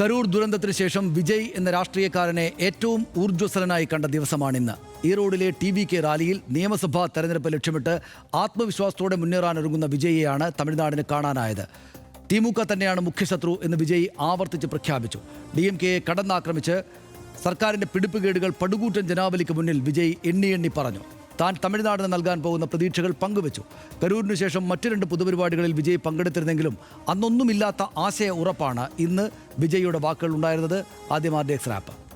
കരൂർ ദുരന്തത്തിന് ശേഷം വിജയ് എന്ന രാഷ്ട്രീയക്കാരനെ ഏറ്റവും ഊർജസ്വലനായി കണ്ട ദിവസമാണിന്ന്. ഈറോഡിലെ ടി വി കെ റാലിയിൽ നിയമസഭാ തെരഞ്ഞെടുപ്പ് ലക്ഷ്യമിട്ട് ആത്മവിശ്വാസത്തോടെ മുന്നേറാനൊരുങ്ങുന്ന വിജയിയെയാണ് തമിഴ്നാടിന് കാണാനായത്. തിമുക തന്നെയാണ് മുഖ്യശത്രു എന്ന് വിജയ് ആവർത്തിച്ച് പ്രഖ്യാപിച്ചു. ഡി എം കെയെ കടന്നാക്രമിച്ച് സർക്കാരിന്റെ പിടിപ്പുകേടുകൾ പടുകൂറ്റൻ ജനാവലിക്ക് മുന്നിൽ വിജയ് എണ്ണി എണ്ണി പറഞ്ഞു. താൻ തമിഴ്നാടിന് നൽകാൻ പോകുന്ന പ്രതീക്ഷകൾ പങ്കുവച്ചു. കരൂരിന് ശേഷം മറ്റു രണ്ട് പൊതുപരിപാടികളിൽ വിജയ് പങ്കെടുത്തിരുന്നെങ്കിലും അന്നൊന്നുമില്ലാത്ത ആശയ ഉറപ്പാണ് ഇന്ന് വിജയ്യുടെ വാക്കുകൾ ഉണ്ടായിരുന്നത്. ആദ്യം ആർ റാപ്പ്.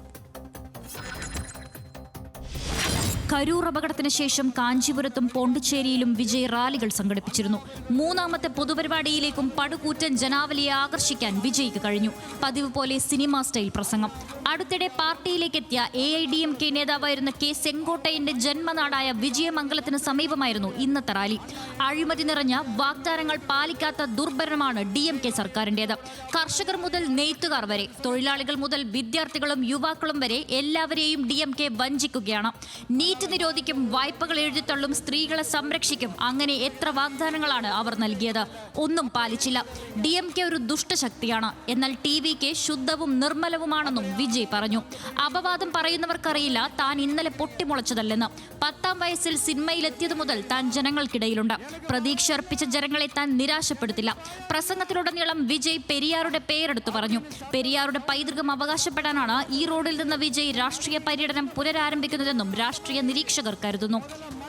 കരൂർ അപകടത്തിന് ശേഷം കാഞ്ചീപുരത്തും പോണ്ടിച്ചേരിയിലും വിജയ് റാലികൾ സംഘടിപ്പിച്ചിരുന്നു. മൂന്നാമത്തെ പൊതുപരിപാടിയിലേക്കും പടുകൂറ്റൻ ജനാവലിയെ ആകർഷിക്കാൻ വിജയ്ക്ക് കഴിഞ്ഞു. പതിവ് പോലെ സിനിമാ സ്റ്റൈൽ പ്രസംഗം. അടുത്തിടെ പാർട്ടിയിലേക്കെത്തിയ A I D M K നേതാവായിരുന്ന കെ സെങ്കോട്ടയന്റെ ജന്മനാടായ വിജയമംഗലത്തിന് സമീപമായിരുന്നു ഇന്നത്തെ റാലി. അഴിമതി നിറഞ്ഞ വാഗ്ദാനങ്ങൾ പാലിക്കാത്ത ദുർഭരണമാണ് ഡി എം കെ സർക്കാരിന്റേത്. കർഷകർ മുതൽ നെയ്ത്തുകാർ വരെ തൊഴിലാളികൾ മുതൽ വിദ്യാർത്ഥികളും യുവാക്കളും വരെ എല്ലാവരെയും ഡി എം കെ വഞ്ചിക്കുകയാണ്. നീറ്റ് നിരോധിക്കും. വായ്പകൾ എഴുതിത്തള്ളും. സ്ത്രീകളെ സംരക്ഷിക്കും. അങ്ങനെ എത്ര വാഗ്ദാനങ്ങളാണ് അവർ നൽകിയത്? ഒന്നും പാലിച്ചില്ല. ഡി എം കെ ഒരു ദുഷ്ടശക്തിയാണ്. എന്നാൽ ടി വി കെ ശുദ്ധവും നിർമ്മലവുമാണെന്നും വിജയ് പറഞ്ഞു. അപവാദം പറയുന്നവർക്കറിയില്ല. താൻ ഇന്നലെ പൊട്ടിമുളച്ചതല്ലെന്ന്. പത്താം വയസ്സിൽ സിനിമയിലെത്തിയത് മുതൽ താൻ ജനങ്ങൾക്കിടയിലുണ്ട്. പ്രതീക്ഷ അർപ്പിച്ച ജനങ്ങളെ താൻ നിരാശപ്പെടുത്തില്ല. പ്രസംഗത്തിലുടനീളം വിജയ് പെരിയാറുടെ പേരെടുത്തു പറഞ്ഞു. പെരിയാറുടെ പൈതൃകം അവകാശപ്പെടാനാണ് ഈ റോഡിൽ നിന്ന് വിജയ് രാഷ്ട്രീയ പര്യടനം പുനരാരംഭിക്കുന്നതെന്നും രാഷ്ട്രീയ നിരീക്ഷകർ കരുതുന്നു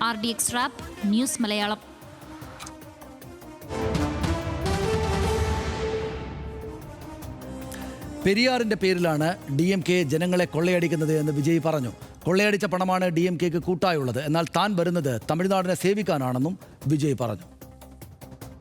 R D X rap news Malayalam പെരിയാറിന്റെ പേരിലാണ് ഡി എം കെ ജനങ്ങളെ കൊള്ളയടിക്കുന്നത് എന്ന് വിജയ് പറഞ്ഞു കൊള്ളയടിച്ച പണമാണ് ഡി എം കെക്ക് കൂട്ടായുള്ളത് എന്നാൽ താൻ വരുന്നത് തമിഴ്നാടിനെ സേവിക്കാനാണെന്നും വിജയ് പറഞ്ഞു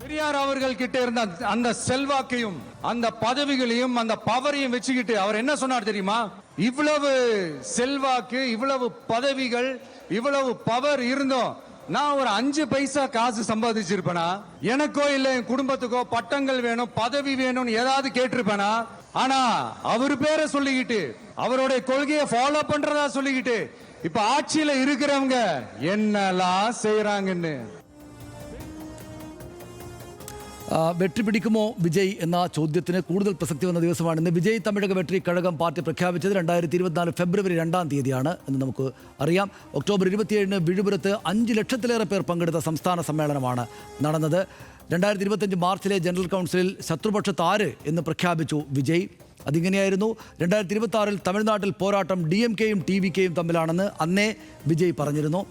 பெரியார் அவர்கள் கிட்ட இருந்த அந்த- அந்த செல்வாக்கையும் அந்த பதவிகளையும் அந்த பவரையும் வச்சுக்கிட்டு அவர் என்ன சொன்னார் தெரியுமா இவ்வளவு செல்வாக்கு இவ்வளவு பதவிகள் இவ்வளவு பவர் இருந்தோம். நான் ஒரு அஞ்சு பைசா காசு சம்பாதிச்சிருப்பேனா? எனக்கோ இல்ல என் குடும்பத்துக்கோ பட்டங்கள் வேணும் பதவி வேணும்னு ஏதாவது கேட்டிருப்பேனா? ஆனா அவர் பேரை சொல்லிக்கிட்டு அவருடைய கொள்கையை ஃபாலோ பண்றதா சொல்லிக்கிட்டு இப்ப ஆட்சியில இருக்கிறவங்க என்னெல்லாம் செய்யறாங்கன்னு വെട്ടിപ്പിടിക്കുമോ വിജയ് എന്ന ചോദ്യത്തിന് കൂടുതൽ പ്രസക്തി വന്ന ദിവസമാണ് ഇന്ന്. വിജയ് തമിഴക വെട്ടി കഴകം പാർട്ടി പ്രഖ്യാപിച്ചത് രണ്ടായിരത്തി ഇരുപത്തിനാല് ഫെബ്രുവരി രണ്ടാം തീയതിയാണ് എന്ന് നമുക്ക് അറിയാം. ഒക്ടോബർ ഇരുപത്തിയേഴിന് വിഴുപുരത്ത് അഞ്ച് ലക്ഷത്തിലേറെ പേർ പങ്കെടുത്ത സംസ്ഥാന സമ്മേളനമാണ് നടന്നത്. രണ്ടായിരത്തി ഇരുപത്തഞ്ച് മാർച്ചിലെ ജനറൽ കൗൺസിലിൽ ശത്രുപക്ഷത്താര് എന്ന് പ്രഖ്യാപിച്ചു വിജയ്. അതിങ്ങനെയായിരുന്നു. രണ്ടായിരത്തി ഇരുപത്തി ആറിൽ തമിഴ്നാട്ടിൽ പോരാട്ടം ഡി എം കെയും ടി വി കെയും തമ്മിലാണെന്ന് അന്നേ വിജയ് പറഞ്ഞിരുന്നു.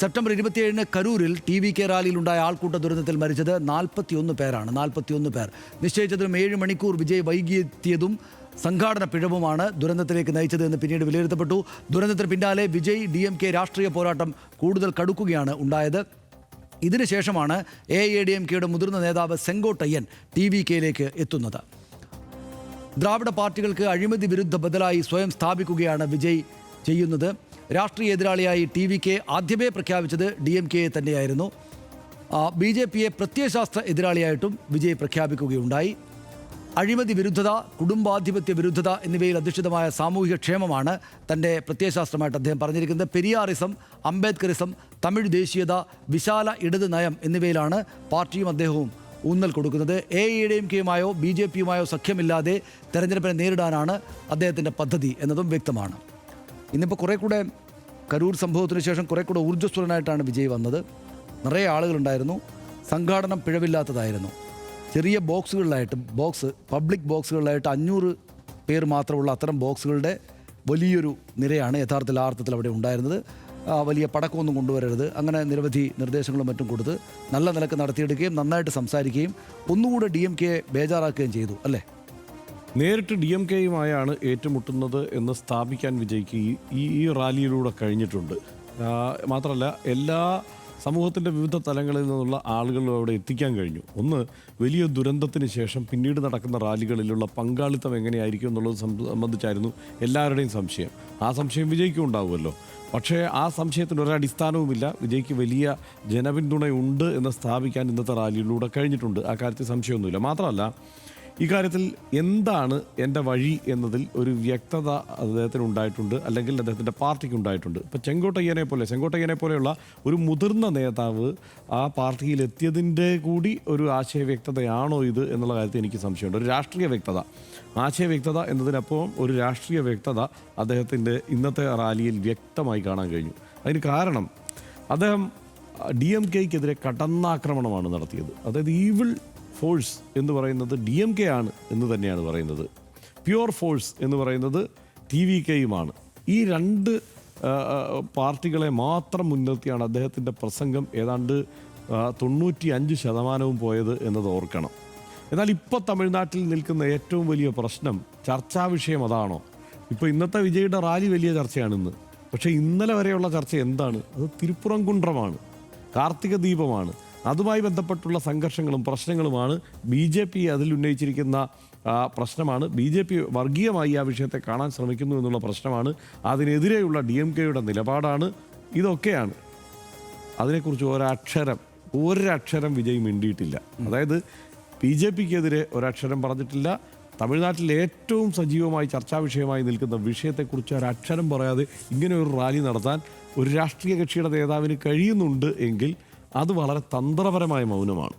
സെപ്റ്റംബർ ഇരുപത്തിയേഴിന് കരൂരിൽ ടി വി കെ റാലിയിലുണ്ടായ ആൾക്കൂട്ട ദുരന്തത്തിൽ മരിച്ചത് നാൽപ്പത്തിയൊന്ന് പേരാണ്. നാൽപ്പത്തിയൊന്ന് പേർ. നിശ്ചയിച്ചതിനും ഏഴ് മണിക്കൂർ വിജയ് വൈകിയെത്തിയതും സംഘാടന പിഴവുമാണ് ദുരന്തത്തിലേക്ക് നയിച്ചതെന്ന് പിന്നീട് വിലയിരുത്തപ്പെട്ടു. ദുരന്തത്തിന് പിന്നാലെ വിജയ് ഡി എം കെ രാഷ്ട്രീയ പോരാട്ടം കൂടുതൽ കടുക്കുകയാണ് ഉണ്ടായത്. ഇതിനുശേഷമാണ് എ എ ഡി എം കെയുടെ മുതിർന്ന നേതാവ് സെങ്കോട്ടയ്യൻ ടി വി കെയിലേക്ക് എത്തുന്നത്. ദ്രാവിഡ പാർട്ടികൾക്ക് അഴിമതി വിരുദ്ധ ബദലായി സ്വയം സ്ഥാപിക്കുകയാണ് വിജയ് ചെയ്യുന്നത്. രാഷ്ട്രീയ എതിരാളിയായി ടി വി കെ ആദ്യമേ പ്രഖ്യാപിച്ചത് ഡി എം കെയെ തന്നെയായിരുന്നു. ബി ജെ പിയെ പ്രത്യയശാസ്ത്ര എതിരാളിയായിട്ടും വിജയ് പ്രഖ്യാപിക്കുകയുണ്ടായി. അഴിമതി വിരുദ്ധത കുടുംബാധിപത്യ വിരുദ്ധത എന്നിവയിൽ അധിഷ്ഠിതമായ സാമൂഹിക ക്ഷേമമാണ് തന്റെ പ്രത്യയശാസ്ത്രമായിട്ട് അദ്ദേഹം പറഞ്ഞിരിക്കുന്നത്. പെരിയാറിസം അംബേദ്കറിസം തമിഴ് ദേശീയത വിശാല ഇടത് നയം എന്നിവയിലാണ് പാർട്ടിയും അദ്ദേഹവും ഊന്നൽ കൊടുക്കുന്നത്. എ ഐയുടെയും ഡി കെയുമായോ ബി ജെ പിയുമായോ സഖ്യമില്ലാതെ തെരഞ്ഞെടുപ്പിനെ നേരിടാനാണ് അദ്ദേഹത്തിന്റെ പദ്ധതി എന്നതും വ്യക്തമാണ്. ഇന്നിപ്പോൾ കുറേ കൂടെ കരൂർ സംഭവത്തിന് ശേഷം കുറേ കൂടെ ഊർജസ്വലനായിട്ടാണ് വിജയ് വന്നത്. നിറയെ ആളുകളുണ്ടായിരുന്നു. സംഘാടനം പിഴവില്ലാത്തതായിരുന്നു. ചെറിയ ബോക്സുകളിലായിട്ട് ബോക്സ് പബ്ലിക് ബോക്സുകളിലായിട്ട് അഞ്ഞൂറ് പേർ മാത്രമുള്ള അത്തരം ബോക്സുകളുടെ വലിയൊരു നിരയാണ് യഥാർത്ഥത്തിൽ ആർത്ഥത്തിൽ അവിടെ ഉണ്ടായിരുന്നത്. വലിയ പടക്കമൊന്നും കൊണ്ടുവരരുത്. അങ്ങനെ നിരവധി നിർദ്ദേശങ്ങളും മറ്റും കൊടുത്ത് നല്ല നിലയ്ക്ക് നടത്തിയെടുക്കുകയും നന്നായിട്ട് സംസാരിക്കുകയും ഒന്നുകൂടെ ഡി എം കെയെ ബേജാറാക്കുകയും ചെയ്തു അല്ലേ? നേരിട്ട് ഡി എം കെയുമായാണ് ഏറ്റുമുട്ടുന്നത് എന്ന് സ്ഥാപിക്കാൻ വിജയിക്ക് ഈ- ഈ റാലിയിലൂടെ കഴിഞ്ഞിട്ടുണ്ട്. മാത്രമല്ല എല്ലാ സമൂഹത്തിന്റെ വിവിധ തലങ്ങളിൽ നിന്നുള്ള ആളുകൾ അവിടെ എത്തിക്കാൻ കഴിഞ്ഞു. ഒന്ന് വലിയ ദുരന്തത്തിന് ശേഷം പിന്നീട് നടക്കുന്ന റാലികളിലുള്ള പങ്കാളിത്തം എങ്ങനെയായിരിക്കും എന്നുള്ളത് സംബന്ധിച്ചായിരുന്നു എല്ലാവരുടെയും സംശയം. ആ സംശയം വിജയിക്കും ഉണ്ടാവുമല്ലോ. പക്ഷേ ആ സംശയത്തിന് ഒരടിസ്ഥാനവുമില്ല വിജയ്ക്ക് വലിയ ജനപിന്തുണയുണ്ട് എന്ന് സ്ഥാപിക്കാൻ ഇന്നത്തെ റാലിയിലൂടെ കഴിഞ്ഞിട്ടുണ്ട്. ആ കാര്യത്തിൽ സംശയമൊന്നുമില്ല. മാത്രമല്ല ഇക്കാര്യത്തിൽ എന്താണ് എന്റെ വഴി എന്നതിൽ ഒരു വ്യക്തത അദ്ദേഹത്തിന് ഉണ്ടായിട്ടുണ്ട് അല്ലെങ്കിൽ അദ്ദേഹത്തിന്റെ പാർട്ടിക്ക് ഉണ്ടായിട്ടുണ്ട് ഇപ്പോൾ ചെങ്കോട്ടയ്യനെ പോലെ ചെങ്കോട്ടയ്യനെ പോലെയുള്ള ഒരു മുതിർന്ന നേതാവ് ആ പാർട്ടിയിൽ എത്തിയതിന്റെ കൂടി ഒരു ആശയ വ്യക്തതയാണോ ഇത് എന്നുള്ള കാര്യത്തിൽ എനിക്ക് സംശയമുണ്ട്. ഒരു രാഷ്ട്രീയ വ്യക്തത. ആശയ വ്യക്തത എന്നതിനപ്പുറം ഒരു രാഷ്ട്രീയ വ്യക്തത അദ്ദേഹത്തിന്റെ ഇന്നത്തെ റാലിയിൽ വ്യക്തമായി കാണാൻ കഴിഞ്ഞു. അതിന് കാരണം അദ്ദേഹം ഡി എം കെക്കെതിരെ കടന്നാക്രമണമാണ് നടത്തിയത്. അതായത് ഈവിൾ ഫോഴ്സ് എന്ന് പറയുന്നത് ഡി എം കെ ആണ് എന്ന് തന്നെയാണ് പറയുന്നത്. പ്യുവർ ഫോഴ്സ് എന്ന് പറയുന്നത് ടി വി കെയുമാണ് ഈ രണ്ട് പാർട്ടികളെ മാത്രം മുൻനിർത്തിയാണ് അദ്ദേഹത്തിന്റെ പ്രസംഗം ഏതാണ്ട് തൊണ്ണൂറ്റി അഞ്ച് ശതമാനവും പോയത് എന്നത് ഓർക്കണം. എന്നാൽ ഇപ്പോൾ തമിഴ്നാട്ടിൽ നിൽക്കുന്ന ഏറ്റവും വലിയ പ്രശ്നം ചർച്ചാ വിഷയം അതാണോ? ഇപ്പോൾ ഇന്നത്തെ വിജയുടെ റാലി വലിയ ചർച്ചയാണ് ഇന്ന് പക്ഷേ ഇന്നലെ വരെയുള്ള ചർച്ച എന്താണ്? അത് തിരുപ്പുറംകുണ്ട്രമാണ് കാർത്തിക ദീപമാണ്. അതുമായി ബന്ധപ്പെട്ടുള്ള സംഘർഷങ്ങളും പ്രശ്നങ്ങളുമാണ് ബി ജെ പി അതിൽ ഉന്നയിച്ചിരിക്കുന്ന പ്രശ്നമാണ്. ബി ജെ പി വർഗീയമായി ആ വിഷയത്തെ കാണാൻ ശ്രമിക്കുന്നു എന്നുള്ള പ്രശ്നമാണ്. അതിനെതിരെയുള്ള ഡി എം കെയുടെ നിലപാടാണ്. ഇതൊക്കെയാണ്. അതിനെക്കുറിച്ച് ഒരക്ഷരം ഒരക്ഷരം വിജയ് മിണ്ടിയിട്ടില്ല. അതായത് ബി ജെ പിക്കെതിരെ ഒരക്ഷരം പറഞ്ഞിട്ടില്ല. തമിഴ്നാട്ടിൽ ഏറ്റവും സജീവമായി ചർച്ചാ വിഷയമായി നിൽക്കുന്ന വിഷയത്തെക്കുറിച്ച് ഒരക്ഷരം പറയാതെ ഇങ്ങനെ ഒരു റാലി നടത്താൻ ഒരു രാഷ്ട്രീയ കക്ഷിയുടെ നേതാവിന് കഴിയുന്നുണ്ട് എങ്കിൽ അത് വളരെ തന്ത്രപരമായ മൗനമാണ്.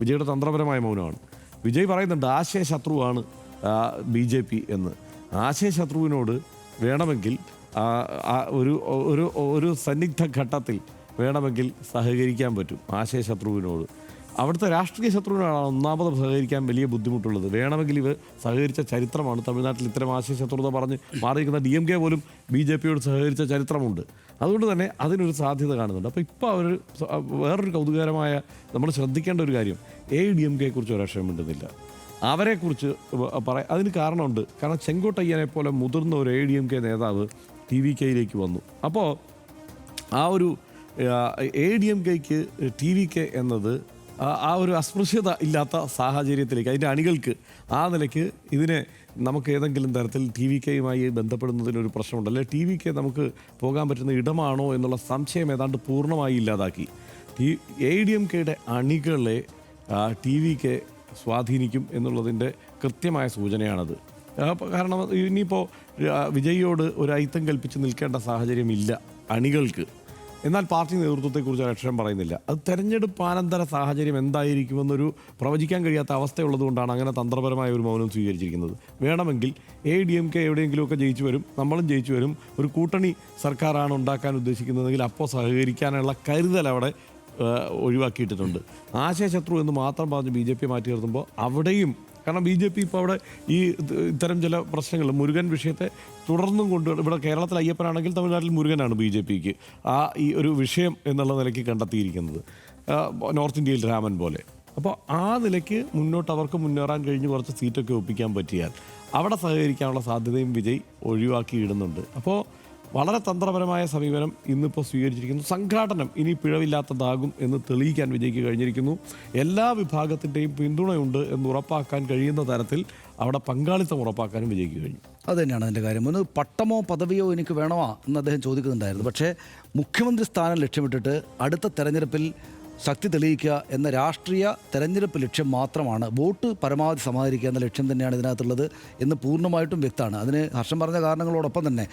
വിജയുടെ തന്ത്രപരമായ മൗനമാണ്. വിജയ് പറയുന്നുണ്ട് ആശയ ശത്രുവാണ് ബി ജെ പി എന്ന്. ആശയ ശത്രുവിനോട് വേണമെങ്കിൽ ഒരു ഒരു ഒരു സന്നിഗ്ധ ഘട്ടത്തിൽ വേണമെങ്കിൽ സഹകരിക്കാൻ പറ്റും ആശയ ശത്രുവിനോട്. അവിടുത്തെ രാഷ്ട്രീയ ശത്രുവിനാണ് ഒന്നാമത് സഹകരിക്കാൻ വലിയ ബുദ്ധിമുട്ടുള്ളത്. വേണമെങ്കിൽ ഇവർ സഹകരിച്ച ചരിത്രമാണ്. തമിഴ്നാട്ടിൽ ഇത്തരം ആശയ ശത്രുത പറഞ്ഞ് മാറിയിരിക്കുന്ന ഡി എം കെ പോലും ബി ജെ പിയോട് സഹകരിച്ച ചരിത്രമുണ്ട്. അതുകൊണ്ട് തന്നെ അതിനൊരു സാധ്യത കാണുന്നുണ്ട്. അപ്പോൾ ഇപ്പോൾ അവർ വേറൊരു കൗതുകകരമായ നമ്മൾ ശ്രദ്ധിക്കേണ്ട ഒരു കാര്യം. എ ഡി എം കെയെ കുറിച്ച് ഒരക്ഷരം മിണ്ടുന്നില്ല അവരെക്കുറിച്ച് പറയാം അതിന് കാരണമുണ്ട്. കാരണം ചെങ്കോട്ടയ്യനെ പോലെ മുതിർന്ന ഒരു എ ഡി എം കെ നേതാവ് ടി വി കെയിലേക്ക് വന്നു. അപ്പോൾ ആ ഒരു എ ഡി എം കെക്ക് ടി വി കെ എന്നത് ആ- ഒരു അസ്പൃശ്യത ഇല്ലാത്ത സാഹചര്യത്തിലേക്ക് അതിന്റെ അണികൾക്ക് ആ നിലയ്ക്ക് ഇതിനെ നമുക്ക് ഏതെങ്കിലും തരത്തിൽ ടി വി കെയുമായി ബന്ധപ്പെടുന്നതിനൊരു പ്രശ്നമുണ്ട്. അല്ലെ ടി വി കെ നമുക്ക് പോകാൻ പറ്റുന്ന ഇടമാണോ എന്നുള്ള സംശയം ഏതാണ്ട് പൂർണമായി ഇല്ലാതാക്കി. ടി എ ഡി എം കെയുടെ അണികളെ ടി വി കെ സ്വാധീനിക്കും എന്നുള്ളതിന്റെ കൃത്യമായ സൂചനയാണത്. കാരണം ഇനിയിപ്പോൾ വിജയിയോട് ഒരു ഐത്തം കൽപ്പിച്ച് നിൽക്കേണ്ട സാഹചര്യമില്ല അണികൾക്ക്. എന്നാൽ പാർട്ടി നേതൃത്വത്തെക്കുറിച്ച് അക്ഷരം പറയുന്നില്ല. അത് തെരഞ്ഞെടുപ്പ് ആനന്തര സാഹചര്യം എന്തായിരിക്കുമെന്നൊരു പ്രവചിക്കാൻ കഴിയാത്ത അവസ്ഥയുള്ളതുകൊണ്ടാണ് അങ്ങനെ തന്ത്രപരമായ ഒരു മൗനം സ്വീകരിച്ചിരിക്കുന്നത്. വേണമെങ്കിൽ എ ഡി എം കെ എവിടെയെങ്കിലുമൊക്കെ ജയിച്ചു വരും നമ്മളും ജയിച്ചു വരും. ഒരു കൂട്ടണി സർക്കാരാണ് ഉണ്ടാക്കാൻ ഉദ്ദേശിക്കുന്നതെങ്കിൽ അപ്പോൾ സഹകരിക്കാനുള്ള കരുതൽ അവിടെ ഏഹ് ഒഴിവാക്കിയിട്ടുണ്ട് ആശയശത്രു എന്ന് മാത്രം പറഞ്ഞ് ബി ജെ പി മാറ്റി നിർത്തുമ്പോൾ അവിടെയും കാരണം ബി ജെ പി ഇപ്പോൾ അവിടെ ഈ ഇത്തരം ചില പ്രശ്നങ്ങൾ മുരുകൻ വിഷയത്തെ തുടർന്നും കൊണ്ട് ഇവിടെ കേരളത്തിൽ അയ്യപ്പനാണെങ്കിൽ തമിഴ്നാട്ടിൽ മുരുകനാണ് ബി ജെ പിക്ക് ആ ഈ ഒരു വിഷയം എന്നുള്ള നിലയ്ക്ക് കണ്ടെത്തിയിരിക്കുന്നത്. നോർത്ത് ഇന്ത്യയിൽ രാമൻ പോലെ. അപ്പോൾ ആ നിലയ്ക്ക് മുന്നോട്ട് അവർക്ക് മുന്നേറാൻ കഴിഞ്ഞ് കുറച്ച് സീറ്റൊക്കെ ഒപ്പിക്കാൻ പറ്റിയാൽ അവിടെ സഹകരിക്കാനുള്ള സാധ്യതയും വിജയ് ഒഴിവാക്കിയിടുന്നുണ്ട്. അപ്പോൾ വളരെ തന്ത്രപരമായ സമീപനം ഇന്നിപ്പോൾ സ്വീകരിച്ചിരിക്കുന്നു. സംഘാടനം ഇനി പിഴവില്ലാത്തതാകും എന്ന് തെളിയിക്കാൻ വിജയ്ക്ക് കഴിഞ്ഞിരിക്കുന്നു. എല്ലാ വിഭാഗത്തിന്റെയും പിന്തുണയുണ്ട് എന്ന് ഉറപ്പാക്കാൻ കഴിയുന്ന തരത്തിൽ അവിടെ പങ്കാളിത്തം ഉറപ്പാക്കാനും വിജയ്ക്ക് കഴിഞ്ഞു. അത് തന്നെയാണ് അതിന്റെ കാര്യം. ഒന്ന് പട്ടമോ പദവിയോ എനിക്ക് വേണമോ എന്ന് അദ്ദേഹം ചോദിക്കുന്നുണ്ടായിരുന്നു. പക്ഷേ മുഖ്യമന്ത്രി സ്ഥാനം ലക്ഷ്യമിട്ടിട്ട് അടുത്ത തെരഞ്ഞെടുപ്പിൽ ശക്തി തെളിയിക്കുക എന്ന രാഷ്ട്രീയ തെരഞ്ഞെടുപ്പ് ലക്ഷ്യം മാത്രമാണ്. വോട്ട് പരമാവധി സമാഹരിക്കുക എന്ന ലക്ഷ്യം തന്നെയാണ് ഇതിനകത്തുള്ളത് എന്ന് പൂർണമായിട്ടും വ്യക്തമാണ്. അതിന് ഹർഷം പറഞ്ഞ കാരണങ്ങളോടൊപ്പം തന്നെ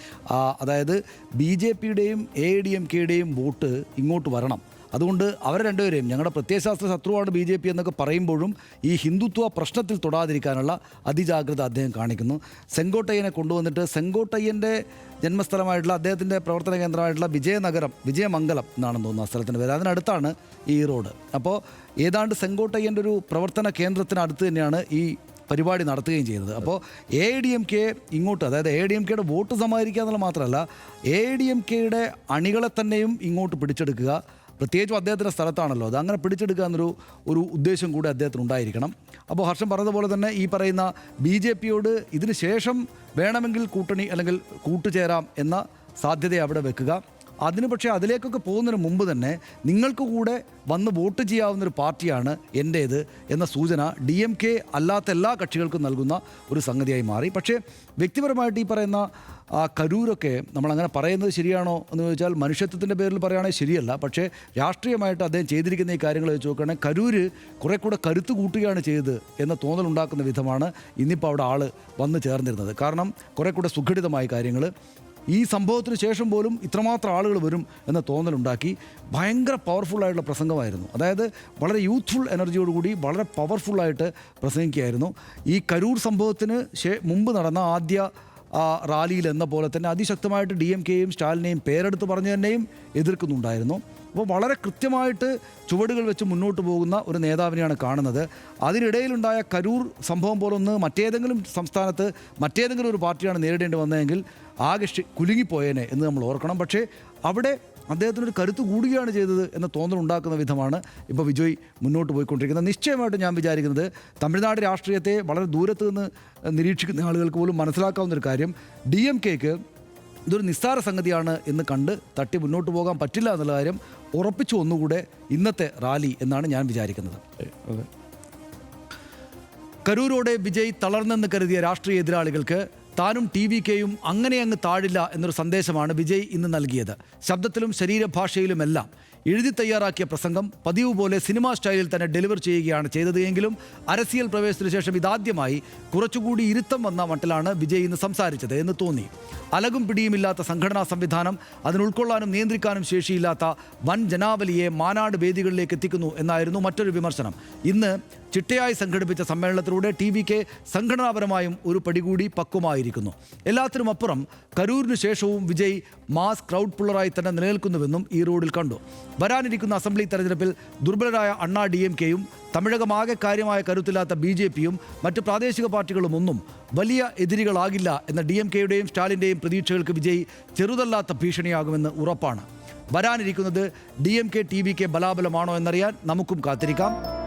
അതായത് ബി ജെ പിയുടെയും എ ഡി എം കെയുടെയും വോട്ട് ഇങ്ങോട്ട് വരണം. അതുകൊണ്ട് അവർ രണ്ടുപേരെയും ഞങ്ങളുടെ പ്രത്യയശാസ്ത്ര ശത്രുവാണ് ബി ജെ പി എന്നൊക്കെ പറയുമ്പോഴും ഈ ഹിന്ദുത്വ പ്രശ്നത്തിൽ തൊടാതിരിക്കാനുള്ള അതിജാഗ്രത അദ്ദേഹം കാണിക്കുന്നു. സെങ്കോട്ടയ്യനെ കൊണ്ടുവന്നിട്ട് സെങ്കോട്ടയ്യന്റെ ജന്മസ്ഥലമായിട്ടുള്ള അദ്ദേഹത്തിന്റെ പ്രവർത്തന കേന്ദ്രമായിട്ടുള്ള വിജയനഗരം വിജയമംഗലം എന്നാണെന്ന് തോന്നുന്നു ആ സ്ഥലത്തിന്റെ പേര്. അതിനടുത്താണ് ഈ റോഡ്. അപ്പോൾ ഏതാണ്ട് സെങ്കോട്ടയ്യന്റെ ഒരു പ്രവർത്തന കേന്ദ്രത്തിനടുത്ത് തന്നെയാണ് ഈ പരിപാടി നടത്തുകയും ചെയ്തത് അപ്പോൾ എ ഡി എം കെ ഇങ്ങോട്ട് അതായത് എ ഡി എം കെയുടെ വോട്ട് സമാഹരിക്കുക എന്നുള്ള മാത്രമല്ല എ ഡി എം കെയുടെ അണികളെ തന്നെയും ഇങ്ങോട്ട് പിടിച്ചെടുക്കുക പ്രത്യേകിച്ചും അദ്ദേഹത്തിന്റെ സ്ഥലത്താണല്ലോ. അത് അങ്ങനെ പിടിച്ചെടുക്കുക എന്നൊരു ഒരു ഉദ്ദേശം കൂടി അദ്ദേഹത്തിന് ഉണ്ടായിരിക്കണം അപ്പോൾ ഹർഷം പറഞ്ഞതുപോലെ തന്നെ ഈ പറയുന്ന ബി ജെ പിയോട് ഇതിന് ശേഷം വേണമെങ്കിൽ കൂട്ടണി അല്ലെങ്കിൽ കൂട്ടുചേരാം എന്ന സാധ്യത അവിടെ വെക്കുക. അതിന് പക്ഷേ അതിലേക്കൊക്കെ പോകുന്നതിന് മുമ്പ് തന്നെ നിങ്ങൾക്ക് കൂടെ വന്ന് വോട്ട് ചെയ്യാവുന്നൊരു പാർട്ടിയാണ് എന്റേത് എന്ന സൂചന ഡി എം കെ അല്ലാത്ത എല്ലാ കക്ഷികൾക്കും നൽകുന്ന ഒരു സംഗതിയായി മാറി. പക്ഷേ വ്യക്തിപരമായിട്ട് ഈ പറയുന്ന ആ കരൂരൊക്കെ നമ്മളങ്ങനെ പറയുന്നത് ശരിയാണോ എന്ന് ചോദിച്ചാൽ മനുഷ്യത്വത്തിന്റെ പേരിൽ പറയുകയാണെങ്കിൽ ശരിയല്ല. പക്ഷേ രാഷ്ട്രീയമായിട്ട് അദ്ദേഹം ചെയ്തിരിക്കുന്ന ഈ കാര്യങ്ങൾ വെച്ച് നോക്കുകയാണെങ്കിൽ കരൂര് കുറെ കൂടെ കരുത്ത് കൂട്ടുകയാണ് ചെയ്തത് എന്ന തോന്നലുണ്ടാക്കുന്ന വിധമാണ് ഇന്നിപ്പോൾ അവിടെ ആൾ വന്ന് ചേർന്നിരുന്നത്. കാരണം കുറെ കൂടെ സുഘടിതമായ കാര്യങ്ങൾ. ഈ സംഭവത്തിന് ശേഷം പോലും ഇത്രമാത്രം ആളുകൾ വരും എന്ന തോന്നലുണ്ടാക്കി. ഭയങ്കര പവർഫുള്ളായിട്ടുള്ള പ്രസംഗമായിരുന്നു. അതായത് വളരെ യൂത്ത്ഫുൾ എനർജിയോടുകൂടി വളരെ പവർഫുള്ളായിട്ട് പ്രസംഗിക്കുകയായിരുന്നു. ഈ കരൂർ സംഭവത്തിന് മുമ്പ് നടന്ന ആദ്യ ആ റാലിയിൽ എന്ന പോലെ തന്നെ അതിശക്തമായിട്ട് ഡി എം കെയും സ്റ്റാലിനെയും പേരെടുത്ത് പറഞ്ഞു തന്നെയും എതിർക്കുന്നുണ്ടായിരുന്നു. അപ്പോൾ വളരെ കൃത്യമായിട്ട് ചുവടുകൾ വെച്ച് മുന്നോട്ട് പോകുന്ന ഒരു നേതാവിനെയാണ് കാണുന്നത്. അതിനിടയിലുണ്ടായ കരൂർ സംഭവം പോലൊന്ന് മറ്റേതെങ്കിലും സംസ്ഥാനത്ത് മറ്റേതെങ്കിലും ഒരു പാർട്ടിയാണ് നേരിടേണ്ടി വന്നതെങ്കിൽ ആകെ കുലുങ്ങിപ്പോയേനെ എന്ന് നമ്മൾ ഓർക്കണം. പക്ഷേ അവിടെ അദ്ദേഹത്തിനൊരു കരുത്ത് കൂടുകയാണ് ചെയ്തത് എന്ന തോന്നൽ ഉണ്ടാക്കുന്ന വിധമാണ് ഇപ്പോൾ വിജയ് മുന്നോട്ട് പോയിക്കൊണ്ടിരിക്കുന്നത്. നിശ്ചയമായിട്ടും ഞാൻ വിചാരിക്കുന്നത് തമിഴ്നാട് രാഷ്ട്രീയത്തെ വളരെ ദൂരത്ത് നിന്ന് നിരീക്ഷിക്കുന്ന ആളുകൾക്ക് പോലും മനസ്സിലാക്കാവുന്ന ഒരു കാര്യം. ഡി എം കെക്ക് ഇതൊരു നിസ്സാര സംഗതിയാണ് എന്ന് കണ്ട് തട്ടി മുന്നോട്ട് പോകാൻ പറ്റില്ല എന്നുള്ള കാര്യം ഉറപ്പിച്ചു ഒന്നുകൂടെ ഇന്നത്തെ റാലി എന്നാണ് ഞാൻ വിചാരിക്കുന്നത്. കരൂരോടെ വിജയ് തളർന്നെന്ന് കരുതിയ രാഷ്ട്രീയ എതിരാളികൾക്ക് താനും ടി വി കെയും അങ്ങനെ അങ്ങ് താഴില്ല എന്നൊരു സന്ദേശമാണ് വിജയ് ഇന്ന് നൽകിയത്. ശബ്ദത്തിലും ശരീരഭാഷയിലുമെല്ലാം. എഴുതി തയ്യാറാക്കിയ പ്രസംഗം പതിവ് പോലെ സിനിമാ സ്റ്റൈലിൽ തന്നെ ഡെലിവർ ചെയ്യുകയാണ് ചെയ്തത് എങ്കിലും അരസിയൽ പ്രവേശത്തിന് ശേഷം ഇതാദ്യമായി കുറച്ചുകൂടി ഇരുത്തം വന്ന മട്ടിലാണ് വിജയ് ഇന്ന് സംസാരിച്ചത് എന്ന് തോന്നി. അലകും പിടിയുമില്ലാത്ത സംഘടനാ സംവിധാനം അതിനുൾക്കൊള്ളാനും നിയന്ത്രിക്കാനും ശേഷിയില്ലാത്ത വൻ ജനാവലിയെ മാനാട് വേദികളിലേക്ക് എത്തിക്കുന്നു എന്നായിരുന്നു മറ്റൊരു വിമർശനം. ഇന്ന് ചിട്ടയായി സംഘടിപ്പിച്ച സമ്മേളനത്തിലൂടെ ടി വി കെ സംഘടനാപരമായും ഒരു പടികൂടി പക്വമായിരിക്കുന്നു. എല്ലാത്തിനും അപ്പുറം കരൂരിനു ശേഷവും വിജയ് മാസ് ക്രൗഡ് പുള്ളറായി തന്നെ നിലനിൽക്കുന്നുവെന്നും ഈ റോഡിൽ കണ്ടു. വരാനിരിക്കുന്ന അസംബ്ലി തെരഞ്ഞെടുപ്പിൽ ദുർബലരായ അണ്ണാ ഡി എം കെയും തമിഴകമാകെ കാര്യമായ കരുത്തില്ലാത്ത ബി ജെ പിയും മറ്റ് പ്രാദേശിക പാർട്ടികളും ഒന്നും വലിയ എതിരികളാകില്ല എന്ന ഡി എം കെയുടെയും സ്റ്റാലിന്റെയും പ്രതീക്ഷകൾക്ക് വിജയി ചെറുതല്ലാത്ത ഭീഷണിയാകുമെന്ന് ഉറപ്പാണ്. വരാനിരിക്കുന്നത് D M K T V K ബലാബലമാണോ എന്നറിയാൻ നമുക്കും കാത്തിരിക്കാം.